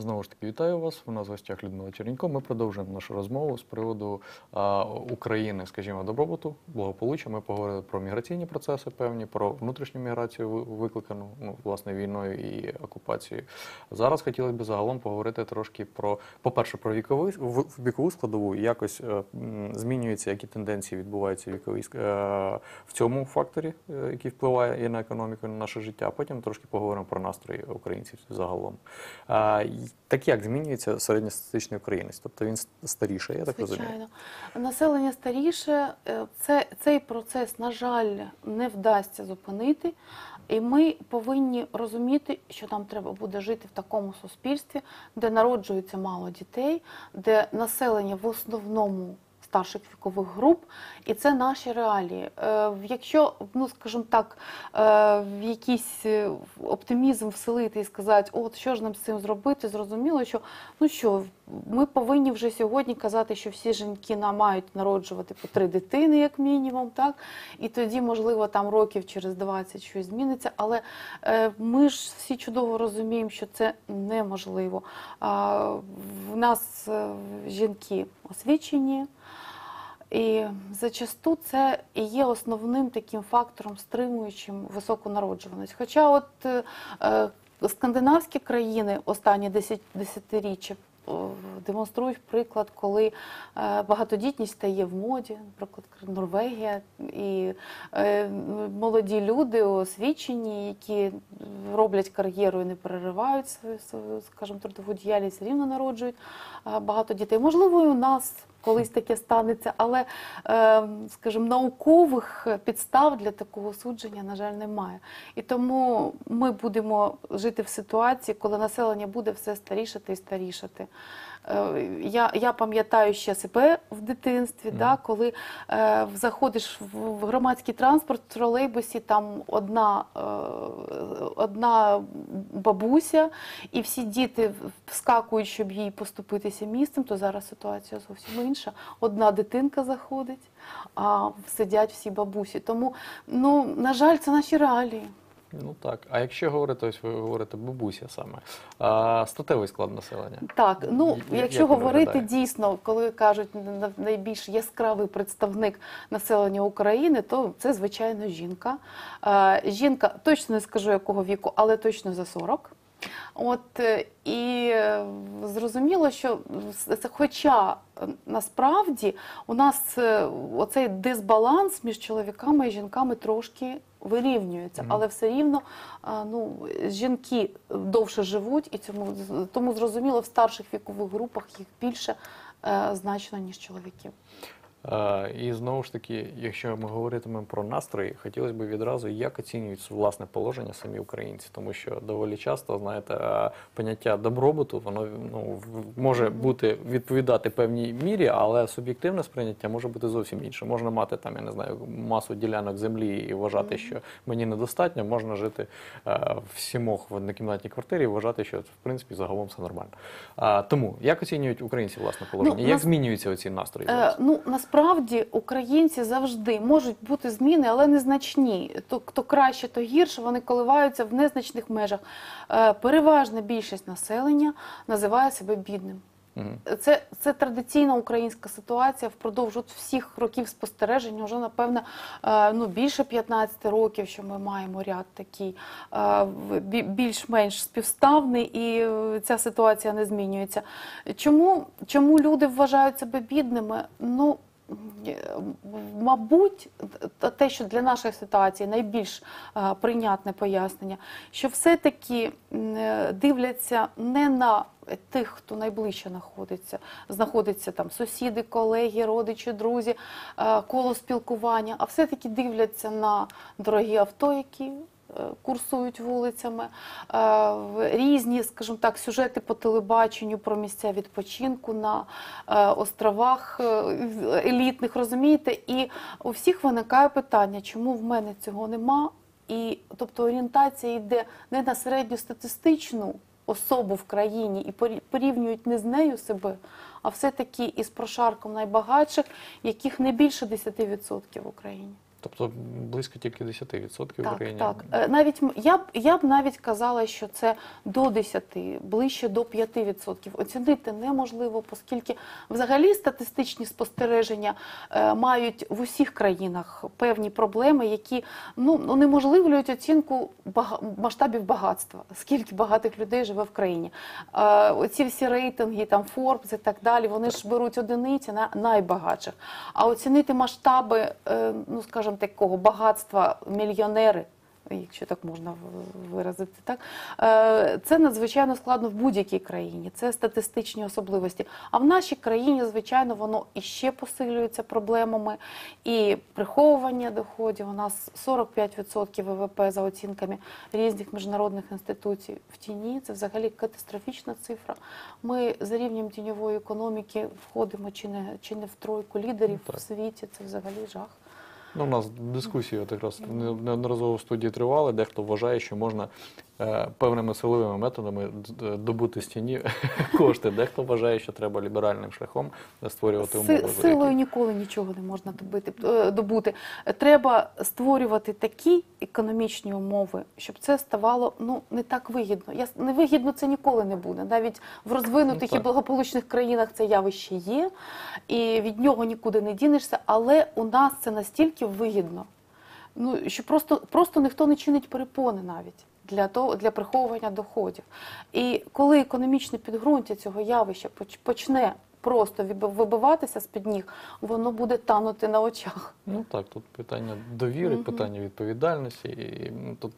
Знову ж таки, вітаю вас. У нас в гостях Людмила Черненько. Ми продовжуємо нашу розмову з приводу а, України, скажімо, добробуту, благополуччя. Ми поговорили про міграційні процеси певні, про внутрішню міграцію, викликану ну, власне війною і окупацією. Зараз хотілося б загалом поговорити трошки про, по-перше, про віковий вікову складову. Якось е, м, змінюються, які тенденції відбуваються віковій е, в цьому факторі, е, який впливає і на економіку, і на наше життя. Потім трошки поговоримо про настрої українців загалом. Так як змінюється середньостатистичний українець? Тобто він старіше, я так розумію. Звичайно. Населення старіше, е, це, цей процес, на жаль, не вдасться зупинити. І ми повинні розуміти, що нам треба буде жити в такому суспільстві, де народжується мало дітей, де населення в основному старших вікових груп, і це наші реалії. Е, Якщо, ну скажімо так, е, в якийсь е, оптимізм вселити і сказати, от що ж нам з цим зробити, зрозуміло, що ну що, ми повинні вже сьогодні казати, що всі жінки на- мають народжувати по три дитини, як мінімум, так і тоді, можливо, там років через 20 щось зміниться. Але ми ж всі чудово розуміємо, що це неможливо. В нас жінки освічені. І зачасту це і є основним таким фактором, стримуючим високу народжуваність. Хоча от е, е, скандинавські країни останні десятиріччя е, демонструють приклад, коли е, багатодітність стає в моді, наприклад, Норвегія, і е, молоді люди освічені, які роблять кар'єру і не переривають свою, свою скажімо, трудову діяльність, рівно народжують багато дітей. Можливо, і у нас колись таке станеться, але, е, скажімо, наукових підстав для такого судження, на жаль, немає. І тому ми будемо жити в ситуації, коли населення буде все старішати і старішати. Е, Я, я пам'ятаю ще себе в дитинстві, Мгм. да, коли е, заходиш в, в громадський транспорт в тролейбусі, там одна, е, одна бабуся, і всі діти вскакують, щоб їй поступитися місцем, то зараз ситуація зовсім інша. Одна дитинка заходить, а сидять всі бабусі. Тому, ну, на жаль, це наші реалії. Ну так. А якщо говорити, ось ви говорите бабуся саме, а, статевий склад населення. Так, ну Я- якщо як говорити виглядає? дійсно, коли кажуть на- найбільш яскравий представник населення України, то це звичайно жінка. Е, Жінка точно не скажу якого віку, але точно за 40. От е, і е, зрозуміло, що це, хоча е, насправді у нас оцей дисбаланс між чоловіками і жінками трошки вирівнюється, але все рівно ну, жінки довше живуть, і цьому тому зрозуміло, в старших вікових групах їх більше значно ніж чоловіків. І знову ж таки, якщо ми говоритимемо про настрої, хотілося б відразу, як оцінюють власне положення самі українці, тому що доволі часто, знаєте, поняття добробуту, воно ну, може бути відповідати певній мірі, але суб'єктивне сприйняття може бути зовсім інше. Можна мати там, я не знаю, масу ділянок землі і вважати, що мені недостатньо, можна жити е, в сімох в однокімнатній квартирі і вважати, що в принципі загалом все нормально. Тому як оцінюють українці власне положення? Ну, як нас- змінюються оці настрої? Е, зараз? ну насправді українці завжди можуть бути зміни, але незначні. То хто краще, то гірше. Вони коливаються в незначних межах. Е, переважна більшість населення називає себе бідним. Це, це традиційна українська ситуація впродовж от всіх років спостереження. Вже напевно е, ну, більше 15 років, що ми маємо ряд такий е, більш-менш співставний, і ця ситуація не змінюється. Чому, чому люди вважають себе бідними? Ну Мабуть, те, що для нашої ситуації найбільш е, прийнятне пояснення, що все-таки е, дивляться не на тих, хто найближче знаходиться, знаходиться там сусіди, колеги, родичі, друзі, е, коло спілкування, а все-таки дивляться на дорогі авто, які курсують вулицями, е, різні, скажімо так, сюжети по телебаченню про місця відпочинку на е, островах е, елітних, розумієте? І у всіх виникає питання, чому в мене цього нема? І тобто орієнтація йде не на середньостатистичну особу в країні і порі- порівнюють не з нею себе, а все-таки із прошарком найбагатших, яких не більше 10% в Україні. Тобто близько тільки 10% в Так, Україні. так. Е, Навіть я б я б навіть казала, що це до 10, ближче до 5%. Оцінити неможливо, оскільки взагалі статистичні спостереження е, мають в усіх країнах певні проблеми, які ну унеможливлюють оцінку бага- масштабів багатства. Скільки багатих людей живе в країні? Е, Оці всі рейтинги, там Forbes і так далі, вони ж беруть одиниці на найбагатших. А оцінити масштаби, е, ну скажімо, такого багатства мільйонери. Якщо так можна виразити, так Е, це надзвичайно складно в будь-якій країні. Це статистичні особливості. А в нашій країні, звичайно, воно іще посилюється проблемами і приховування доходів. У нас 45% ВВП за оцінками різних міжнародних інституцій в тіні. Це взагалі катастрофічна цифра. Ми за рівнем тіньової економіки входимо чи не чи не в тройку лідерів Так. в світі. Це взагалі жах. Ну, у нас дискусії от якраз неодноразово в студії тривали. Дехто вважає, що можна е, певними силовими методами добути з тіні кошти. Дехто вважає, що треба ліберальним шляхом створювати умови. за силою які- ніколи нічого не можна добити, е, добути. Треба створювати такі економічні умови, щоб це ставало ну не так вигідно. Я не вигідно це ніколи не буде. Навіть в розвинутих Ну, і благополучних країнах це явище є, і від нього нікуди не дінешся. Але у нас це настільки вигідно. Ну що просто, просто ніхто не чинить перепони навіть. Для того для приховування доходів, і коли економічне підґрунтя цього явища поч- почне просто виб- вибиватися з під ніг, воно буде танути на очах. Ну так, тут питання довіри, питання відповідальності, і тут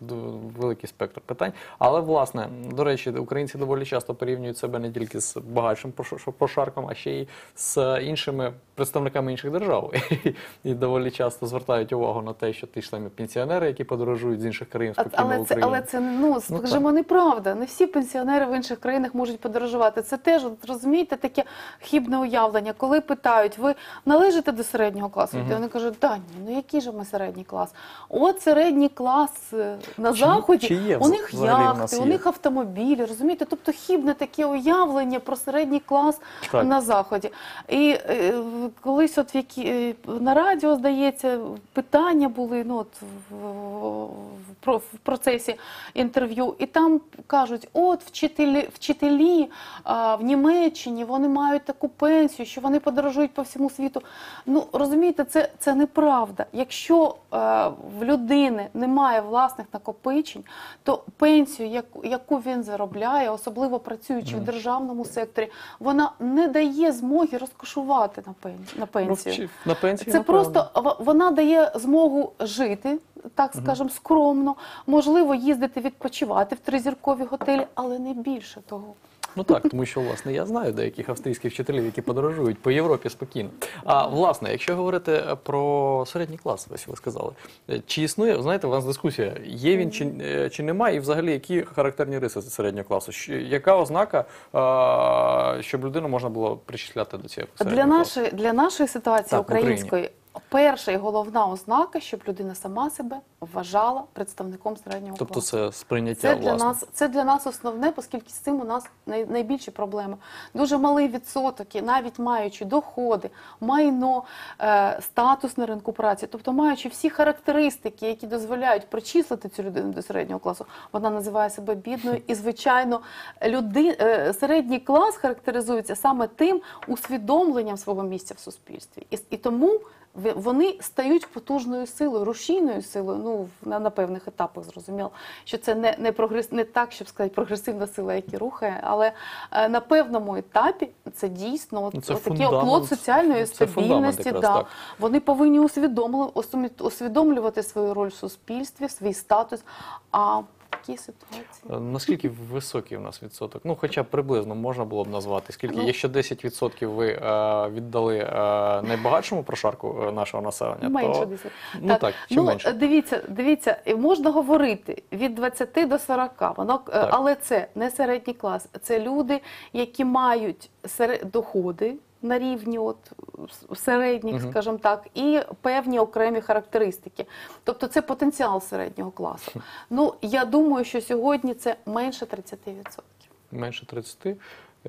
великий спектр питань. Але власне, до речі, українці доволі часто порівнюють себе не тільки з багатшим прош- прошарком, а ще й з іншими представниками інших держав. І доволі часто звертають увагу на те, що ті ж самі пенсіонери, які подорожують з інших країн спокійно в Але це, але це ну скажімо, неправда. Не всі пенсіонери в інших країнах можуть подорожувати. Це теж розумієте таке хібне уявлення. Коли питають, ви належите до середнього класу? Мгм. Вони кажуть, да ні, ну який же ми середній клас? От середній клас е, на Чи- заході. чи є у них яхти, у них автомобілі. Розумієте? Тобто хібне таке уявлення про середній клас Так. на заході. І е, колись, от в які е, на радіо здається, питання були ну от в, в, в, про- в процесі інтерв'ю, і там кажуть: от вчителі, вчителі а, в Німеччині вони мають таку пенсію, що вони подорожують по всьому світу. Ну розумієте, це, це неправда. Якщо е, в людини немає власних накопичень, то пенсію, яку, яку він заробляє, особливо працюючи в державному секторі, вона не дає змоги розкошувати на пенсію. На пенсію. на пенсії, Це напевно. просто вона дає змогу жити, так скажемо, скромно, можливо, їздити відпочивати в тризіркові готелі, але не більше того. Ну так, тому що власне я знаю деяких австрійських вчителів, які подорожують по Європі спокійно. А власне, якщо говорити е, про середній клас, ось ви сказали, е, чи існує, знаєте, у вас дискусія, є він чи, е, чи немає, і взагалі які характерні риси середнього класу? Яка ознака, щоб людину можна було причисляти до цього Для середнього класу? нашої, для нашої ситуації Так, української перша і головна ознака, щоб людина сама себе вважала представником середнього Тобто класу. це сприйняття Це для власне. нас це для нас основне, оскільки з цим у нас най, найбільші проблеми. Дуже малий відсоток, навіть маючи доходи, майно, е, статус на ринку праці, тобто маючи всі характеристики, які дозволяють причислити цю людину до середнього класу, вона називає себе бідною. І звичайно, люди, е, середній клас характеризується саме тим усвідомленням свого місця в суспільстві, і, і тому. Вони стають потужною силою, рушійною силою. Ну на, на певних етапах зрозуміло, що це не, не прогрес, не так, щоб сказати, прогресивна сила, яка рухає, але е, на певному етапі це дійсно от, Ну, це от такий оплот соціальної Це стабільності. якраз, Да. так. Вони повинні усвідомлю- усвідомлювати свою роль в суспільстві, свій статус. А такій ситуації Е, Наскільки високий у нас відсоток? Ну, хоча б приблизно можна було б назвати. Скільки, Ну. якщо 10% ви е, віддали е, найбагатшому прошарку е, нашого населення, менше то десь. ну так, чи ну, менше? Дивіться, дивіться, можна говорити від 20 до 40, воно, е, Так. але це не середній клас, це люди, які мають доходи на рівні от, середніх, скажімо так, і певні окремі характеристики. Тобто це потенціал середнього класу. Ну, я думаю, що сьогодні це менше 30%. Менше 30.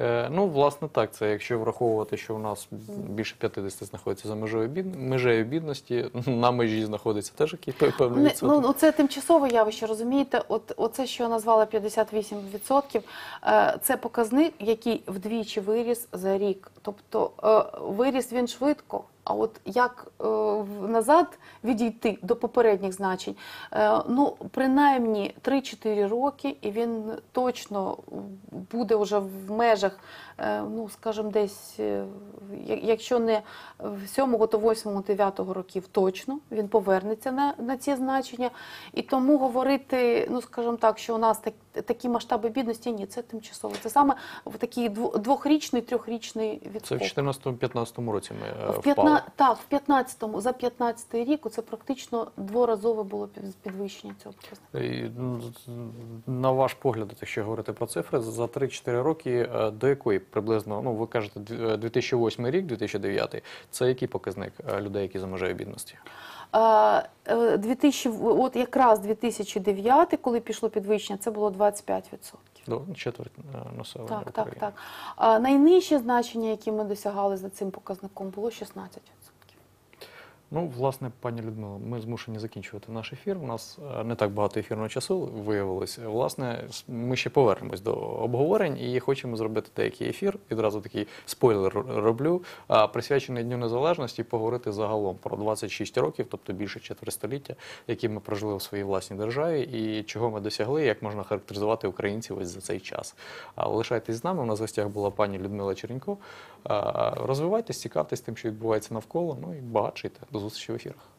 Е, Ну, власне, так. Це якщо враховувати, що у нас більше 50 знаходиться за межею бід... межею бідності, на межі знаходиться теж який певний Не, відсоток. ну, ну, це тимчасове явище, розумієте? От, оце, що я назвала 58%, е, це показник, який вдвічі виріс за рік. Тобто е, виріс він швидко, а от як е, назад відійти до попередніх значень, е, ну, принаймні 3-4 роки, і він точно буде вже в межах, е, ну, скажімо, десь, е, якщо не 7, то 8, 9 років точно він повернеться на, на ці значення. І тому говорити, ну скажімо так, що у нас так, такі масштаби бідності, ні, це тимчасово. Це саме в такий дво- двохрічний, трьохрічний Це в відскок. 2014-2015 році ми е, В впали. так, в 15-му, за 15 рік це практично дворазове було під- підвищення цього показника. І, ну, На ваш погляд, якщо говорити про цифри, за 3-4 роки е, до якої приблизно, ну ви кажете, дві- е, 2008 рік, 2009, це який показник е, людей, які за межею бідності? А, е, 2000, в- от якраз 2009, коли пішло підвищення, це було 25%. До четверть е, населення Так, так, України. так. А найнижче значення, яке ми досягали за цим показником, було 16%. Ну, власне, пані Людмила, ми змушені закінчувати наш ефір. У нас е, не так багато ефірного часу виявилось. Власне, ми ще повернемось до обговорень і хочемо зробити деякий ефір. Відразу такий спойлер роблю, присвячений Дню Незалежності, поговорити загалом про 26 років, тобто більше четверть які ми прожили в своїй власній державі, і чого ми досягли, як можна характеризувати українців ось за цей час. Лишайтесь з нами. У нас в гостях була пані Людмила Черенько. Розвивайтесь, цікавтесь тим, що відбувається навколо. Ну і багатшайте. До зустрічі в ефірах.